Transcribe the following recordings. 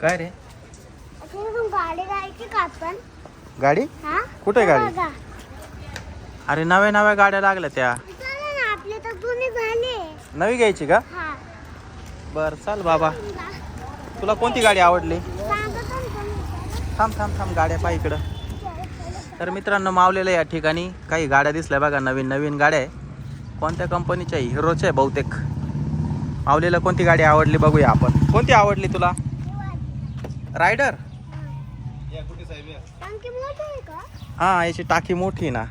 काय रे? गाडी जायची का आपण? गाडी? हा? कुठे गाडी? बघा. अरे नव्या नव्या गाड्या लागल्या त्या. चला ना आपले तर जुने झाले नवी घ्यायची का? हा. बर चाल बाबा. तुला कोणती गाडी आवडली? सांगतो. थांब थांब थांब गाड्या पाय इकडं. तर मित्रांनो मावलेलं या ठिकाणी काही गाड्या दिसल्या बघा नवीन नवीन गाड्या आहे. कोणत्या कंपनीच्या आहे हिरोच्या आहे बहुतेक. मावलेला कोणती गाडी आवडली बघूया आपण. कोणती आवडली तुला? रायडर टांकी मोठी आहे का? हां याची टाकी मोठी ना.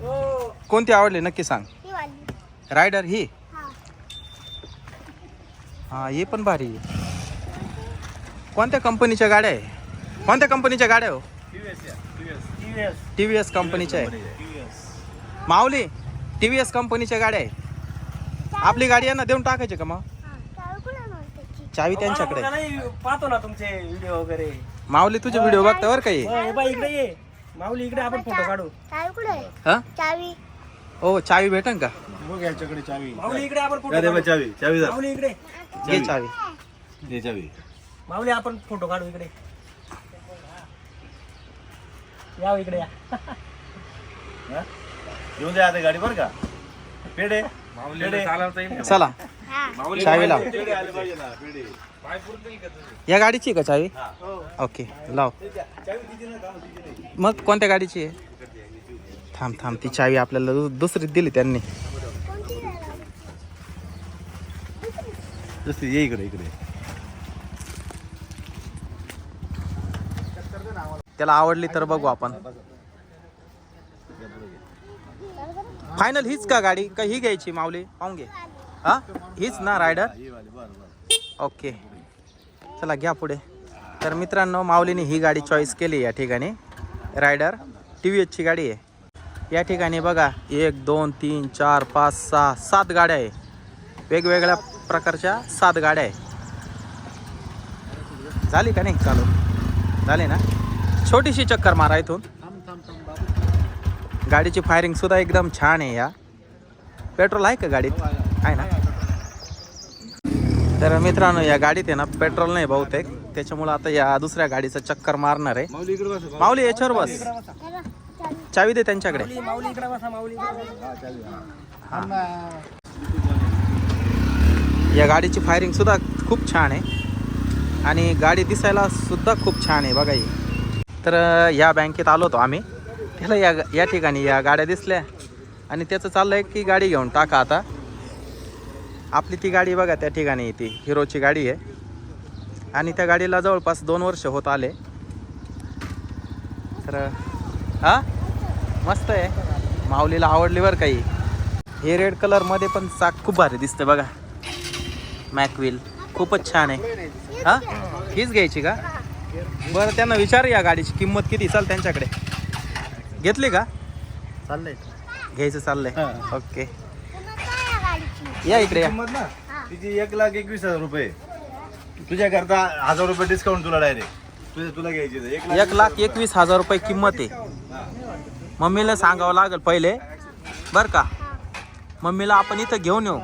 ही. कोणती आवडली नक्की सांग. ही वाली. रायडर ही? हा. हां पण भारी आहे. कोणत्या कंपनीच्या गाड्या आहे? कोणत्या कंपनीच्या गाड्या हो? टी व्ही एस कंपनीच्या आहे. माऊली टी व्ही एस कंपनीच्या गाड्या आहे. आपली गाडी आहे ना देऊन टाकायची का मग हा चावी कुठे नव्हती चावी त्यांच्याकडे. आहे. नाही पाहतो ना तुमचे व्हिडिओ वगैरे. माऊली तुझे व्हिडिओ बघता बरं काही हो, हे बाई इकडे ये. माऊली इकडे आपण फोटो काढू. चावी कुठे आहे? हा? चावी. ओ चावी भेटन का? मग याच्याकडे चावी. माऊली इकडे आपण फोटो काढू. चावी चावी जा. माऊली इकडे. घे चावी. दे चावी. माऊली आपण फोटो काढू इकडे. या हो इकडे या. हा? येऊन द्या आता गाडी बरं का. पेढे. चला. हा चावी लाव या गाडीची का चावी? ओके लाव. मग कोणत्या गाडीची आहे? थांब थांब ती चावी आपल्याला दुसरी दिली त्यांनी? दुसरी ये इकडे इकडे. त्याला आवडली तर बघू आपण. फायनल हीच का गाडी? का ही घ्यायची माऊली? पाहून घे. हा? हीच ना रायडर ओके चला घ्या पुढे. तर मित्रांनो माऊलीने ही गाडी चॉईस केली या ठिकाणी. रायडर टी व्ही एचची गाडी आहे. या ठिकाणी बघा एक दोन तीन चार पाच सहा सात गाड्या आहे. वेगवेगळ्या प्रकारच्या सात गाड्या आहे. झाली का नाही चालू? झाली ना? छोटीशी चक्कर मारा इथून. गाडीची फायरिंगसुद्धा एकदम छान आहे या. पेट्रोल आहे का गाडीत? आहे ना? तर मित्रांनो या गाडीत आहे ना पेट्रोल नाही बहुतेक. त्याच्यामुळे आता या दुसऱ्या गाडीचं चक्कर मारणार आहे. माऊली इकडे बस. माऊली याच्यावर बस. चावी. दे त्यांच्याकडे. माऊली माऊली इकडे बसा माऊली इकडे बसा. हा. या गाडीची फायरिंग सुद्धा खूप छान आहे. आणि गाडी दिसायला सुद्धा खूप छान आहे बघा ही. तर या बँकेत आलो होतो आम्ही. त्याला या या ठिकाणी या गाड्या दिसल्या. आणि त्याचं चाललं आहे की गाडी घेऊन टाका आता. आपली ती गाडी बघा त्या ठिकाणी ती हिरोची गाडी आहे. आणि त्या गाडीला जवळपास दोन वर्ष होत आले. तर हा? मस्त आहे. माऊलीला आवडली बरं काही हे? रेड कलरमध्ये पण चाक खूप भारी दिसते बघा. मॅकविल खूपच छान आहे. हा? हीच घ्यायची का? बरं त्यांना विचार या गाडीची किंमत किती? चाल त्यांच्याकडे. घेतली का? चाललंय. घ्यायचं चाललंय. ओके पुन्हा काय आहे गाडीची या इकडे या. किंमत ना. तिची एक लाख एकवीस हजार रुपये. तुझ्या करता हजार रुपये डिस्काउंट तुला डायरेक्ट तुझ्या तुला घ्यायची आहे. एक एक लाख एकवीस हजार रुपये किंमत आहे. मम्मीला सांगावं लागेल पहिले. बरं का? मम्मीला आपण इथं घेऊन येऊ.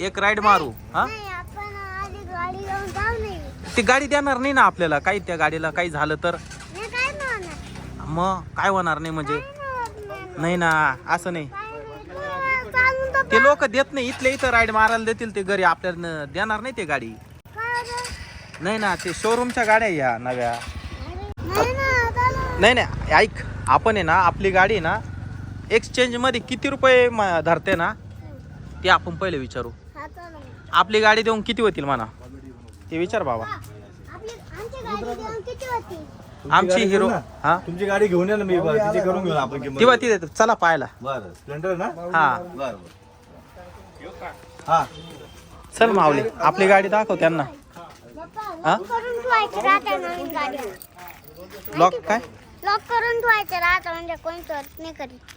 एक राईड मारू. हा? नाही आपण आधी गाडी घेऊन जाऊ नाही ती गाडी देणार नाही ना आपल्याला. काही त्या गाडीला काही झालं तर? नाही काय मग काय होणार नाही म्हणजे. नाही ना असं नाही काय नाही. तू चालून तर ते लोक देत नाही इथले इथं राईड मारायला देतील ते घरी आपल्याला देणार नाही ते गाडी? नाही ना ते शोरूमच्या गाड्या आहे या नव्या. नाही नाही नाही ऐक आपण आहे ना आपली गाडी आहे ना एक्सचेंजमध्ये किती रुपये म- धरते ना ते आपण पहिले विचारू. आपली गाडी देऊन किती होतील म्हणा? ते विचार बाबा. आपली आमची गाडी घेऊन किती होती तुमची आमची गाडी हिरो? हा? तुमची गाडी घेऊन या ना मी करून घेऊ आपण तेव्हा ती देतो चला पाहायला. बरं स्प्लेंडर ना? हा. बरं बरं. हा. चल माऊली आपली गाडी दाखव त्यांना. हा? लॉक करून ठेवायचे राहते नवीन गाडी लॉक काय? लॉक करून ठेवायचे राहतं म्हणजे कोणी करत नाही करीत.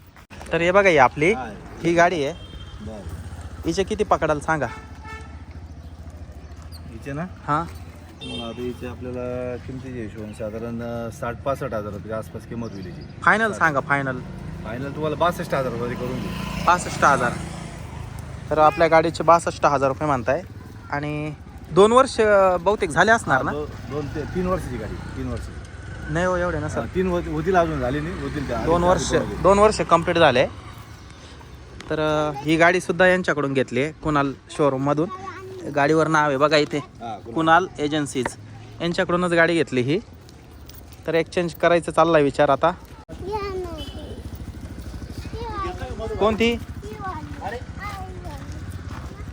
तर हे बघा ही आपली हा. गाडी आहे. बरं हिचे किती पकडाल सांगा. हिचे ना? हा? मग आता हिचे आपल्याला किमतीचे हिशोबाने साधारण अं, साठ पासष्ट हजाराच्या आसपास किंमत होईल हिची. फायनल सांगा फायनल फायनल तुम्हाला बासष्ट हजार रुपये करून देऊ बासष्ट हजार. तर आपल्या गाडीचे बासष्ट हजार रुपये म्हणताय. आणि दोन वर्ष बहुतेक झाले असणार ना? दो- दोन ते तीन वर्षाची गाडी तीन वर्ष नाही हो एवढे नसर तीन होत- होतील अजून झाली नाही. होतील त्या दोन वर्ष दोन वर्ष कंप्लीट झाले. तर अं, ही गाडी सुद्धा यांच्याकडून घेतली आहे कुणाल शोरूम मधून. गाडीवर नाव आहे बघा इथे. हा, कुणाल. कुणाल एजन्सीज यांच्याकडूनच गाडी घेतली ही. तर एक्सचेंज करायचं चाललाय विचार आता. ना. कोणती.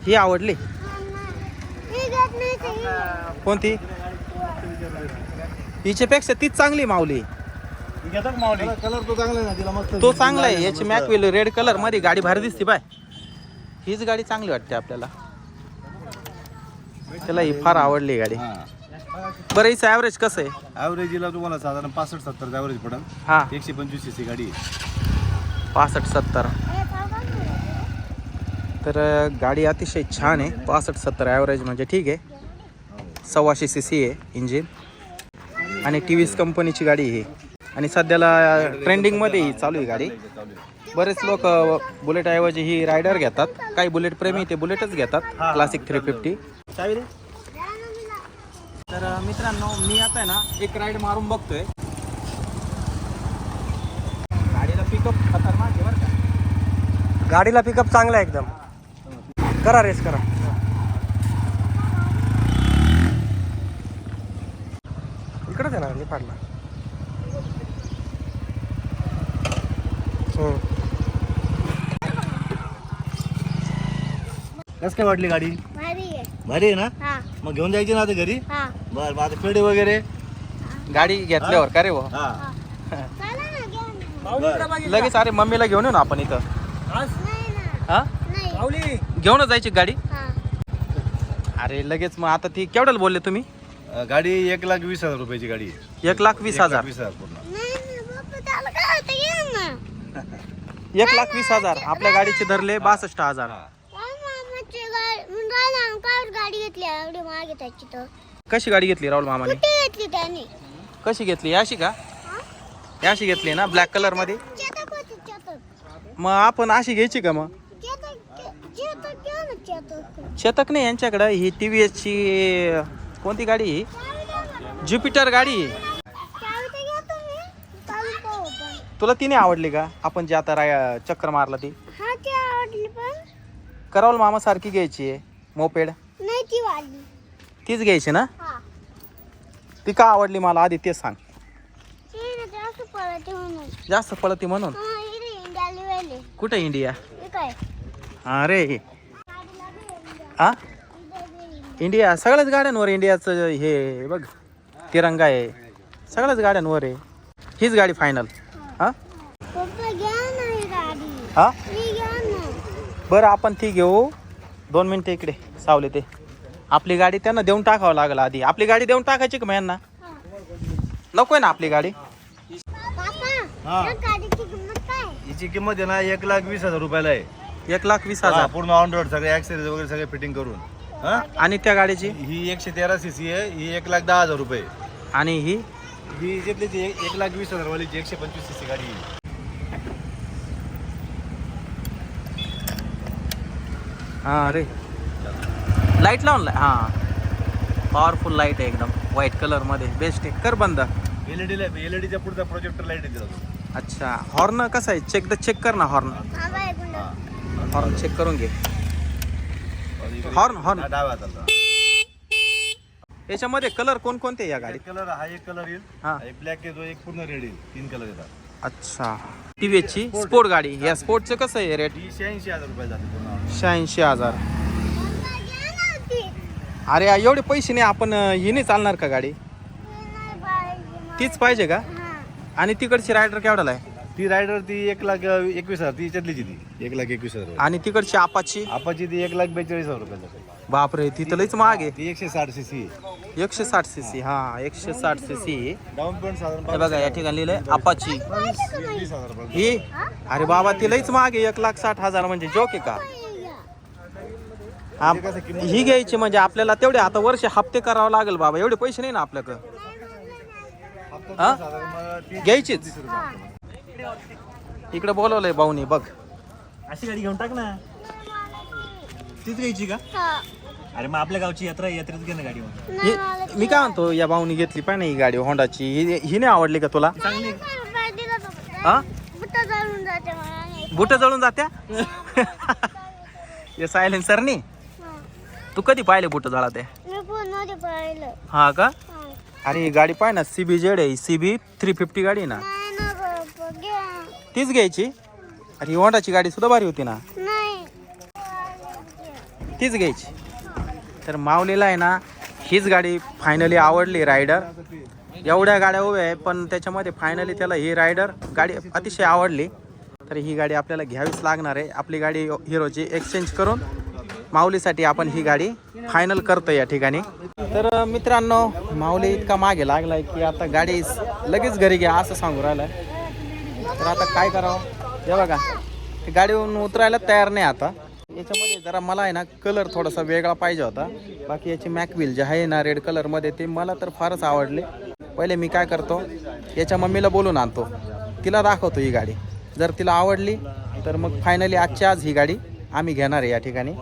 ही आवडली. कोणती? हिच्यापेक्षा तीच चांगली माऊली. कलर कलर तो चांगला आहे ना तिला मस्त तो चांगला आहे याची मस्त. मॅकविल रेड कलरमध्ये गाडी भारी दिसते बाय. हीच गाडी चांगली वाटते आपल्याला. त्याला ही फार आवडली गाडी. बरं हिचं ॲव्हरेज कसं आहे? ॲव्हरेजला तुम्हाला साधारण पासष्ट सत्तर ॲव्हरेज पडेल हा. एकशे पंचवीस सी सी गाडी आहे. पासष्ट सत्तर. तर गाडी अतिशय छान आहे. पासष्ट सत्तर ॲव्हरेज म्हणजे ठीक आहे. सव्वाशे सी सी आहे इंजिन आणि टी व्ही एस कंपनीची गाडी आहे ही. आणि सध्याला ट्रेंडिंगमध्ये ही चालू आहे गाडी. बरेच लोक बुलेटऐवजी ही रायडर घेतात. काही बुलेट प्रेमी ते बुलेटच घेतात. Classic three fifty. तर मित्रांनो मी आता ना एक राईड मारून बघतोय. गाडीला पिकअप खतरनाक आहे बरं का. गाडीला पिकअप चांगला आहे एकदम. करा रेस करा. इकडंच आहे ना निफाडला हम्म. कसं काय वाटली गाडी? भारी आहे. ना? हा. मग घेऊन जायची ना आता घरी? हा. बर मग आता पेढे वगैरे? गाडी घेतल्यावर का रे हो. हा. इकडे बघ लगेच अरे मम्मीला घेऊन येऊ ना आपण इथं? आज नाही ना. हा? माऊली! घेऊनच जायची गाडी? हा. अरे लगेच मग आता ती केवढ्याला बोलले तुम्ही? अं, गाडी एक लाख वीस हजार रुपयाची गाडी आहे. एक लाख वीस एक लाख हजार? वीस हजार पूर्ण. एक लाख वीस हजार. आपल्या गाडीचे धरले बासष्ट हजार. गाडी. घेतली? एवढी मागे त्याची तर. कशी गाडी घेतली राहुल मामाने? कुठे घेतली त्याने? कशी घेतली? याशी का? याशी घेतली ना? ब्लॅक कलरमध्ये चेतक होती चेतक मग आपण अशी घ्यायची का मग चेतक चेतक घ्या ना चेतक शतक नाही यांच्याकडं ही टी व्ही एसची कोणती गाडी. ज्युपिटर गाडी. आहे. तुला ती नाही आवडली का? आपण जे आता राय चक्कर मारला ती. हा करावल मामा सारखी घ्यायची आहे मोपेड. तीच घ्यायची ना? हा. ती का आवडली मला? आधी सांग. ती ना जास्त पळते म्हणून. हा कुठे इंडिया? अरे बी इंडिया हा सगळ्याच गाड्यांवर इंडियाचं हे बघ. तिरंगा आहे. सगळ्याच गाड्यांवर आहे. हीच गाडी फायनल हा? ही? गाडी हा ही घ्या ना बरं आपण ती घेऊ. दोन मिनटं इकडे सावले ते. आपली गाडी त्यांना देऊन टाकावं लागलं आधी. आपली गाडी देऊन टाकायची का मग यांना? हा. नकोय ना आपली गाडी? पापा हा. या गाडीची किंमत काय? हिची किंमत आहे ना एक लाख वीस हजार रुपयाला आहे. एक लाख वीस हा, हजार पूर्ण ऑन रोड सगळे ऍक्सेसरीज वगैरे सगळे फिटिंग करून. हा? आणि त्या गाडीची? ही एकशे तेरा सी सी आहे ही एक लाख दहा हजार रुपये. आणि ही? ही जिथली ती एक एक लाख वीस हजार वालीची एकशे पंचवीस सी सी गाडी आहे. हा अरे. लाइट लावून ला हा. पॉवरफुल लाइट आहे एकदम. व्हाईट कलरमध्ये. बेस्ट आहे. कर बंद. एलईडी एलईडीच्या पुढचा प्रोजेक्टर लाइट येते. अच्छा. हॉर्न कसा आहे? चेक द चेक कर ना हॉर्न हा. हॉर्न चेक करून घे. Horn horn. हा, डाव्या हाताला याच्यामध्ये कलर कोणकोणते या गाडीत? कलर हा एक कलर येईल. हा. एक ब्लॅक येतो एक पूर्ण रेड येईल. तीन कलर येतात. अच्छा. टी व्ही ची स्पोर्ट गाडी. या स्पोर्टचं कसं आहे रेट ही शहाऐंशी हजार रुपये जाते पूर्ण. शहाऐंशी हजार. अरे एवढे पैसे नाही आपण अं, ही नाही चालणार का गाडी. तीच पाहिजे का? आणि तिकडची रायडर केवढ्याला आहे? ती रायडर ती एक लाख अं, एकवीस हजार ती याच्यातलीची ती. एक लाख एकवीस हजार आणि तिकडची आपाची? आपाची ती एक लाख बेचाळीस हजार रुपये जाते बापरे ती तर लईच महाग आहे. ती एकशे साठ सी सी एकशे साठ सी सी हा एकशे साठ सी सी डाऊन पेमेंट साधारण हे बघा या ठिकाणी लिहिलंय अपाची वीस हजार रुपये ही? अरे बाबा ती लईच महाग आहे एक लाख साठ हजार म्हणजे जोक आहे का? हे घ्या. घ्यायची म्हणजे आपल्याला तेवढे आता वर्ष हप्ते करावं लागेल बाबा एवढे पैसे नाही ना आपल्याकडं. हप्ता हा? साधारण मग तीस- घ्यायचीच. तीस रुपये. इकडे बोलवलंय भाऊनी बघ. अशी गाडी घेऊन टाक ना. तीच घ्यायची का? हा. अरे मग आपल्या गावची यात्रा यात्रेत घे ना गाडी मग. ही- मी काय म्हणतो या भाऊनी घेतली पाहिजे ही गाडी होंडाची. ही ही नाही आवडली का तुला? चांगली. हा? बुट्टा जाळून जाते मला नाही. बुट जळून जात्या? हे सायलेन्सरनी हा. तू कधी पाहिले बुट जळा ते मी पाहिलं. हा का? हा. अरे ही गाडी पाय ना सी बी जेड आहे सी बी थ्री फिफ्टी गाडी आहे ना. तीच घ्यायची? अरे ही होंडाची गाडी सुद्धा भारी होती ना. नाही. तीच घ्यायची. तर माऊलीला आहे ना हीच गाडी फायनली आवडली रायडर एवढ्या गाड्या उभ्या आहे पण त्याच्यामध्ये फायनली त्याला ही रायडर गाडी अतिशय आवडली. तर ही गाडी आपल्याला घ्यावीच लागणार आहे. आपली गाडी हिरोची एक्सचेंज करून माऊलीसाठी आपण ही गाडी फायनल करतो या ठिकाणी. तर मित्रांनो माऊली इतका मागे लागलाय की आता गाडी लगेच घरी घ्या असं सांगू राहिलाय. तर आता काय करावं? हे बघा. गाडीवरून उतरायला तयार नाही आता. याच्यामध्ये जरा मला आहे ना कलर थोडासा वेगळा पाहिजे होता. बाकी याची मॅकविल जे आहे ना रेड कलरमध्ये ते मला तर फारच आवडले. पहिले मी काय करतो याच्या मम्मीला बोलून आणतो. तिला दाखवतो ही गाडी. जर तिला आवडली तर मग फायनली आजची आज ही गाडी आम्ही घेणार आहे या ठिकाणी.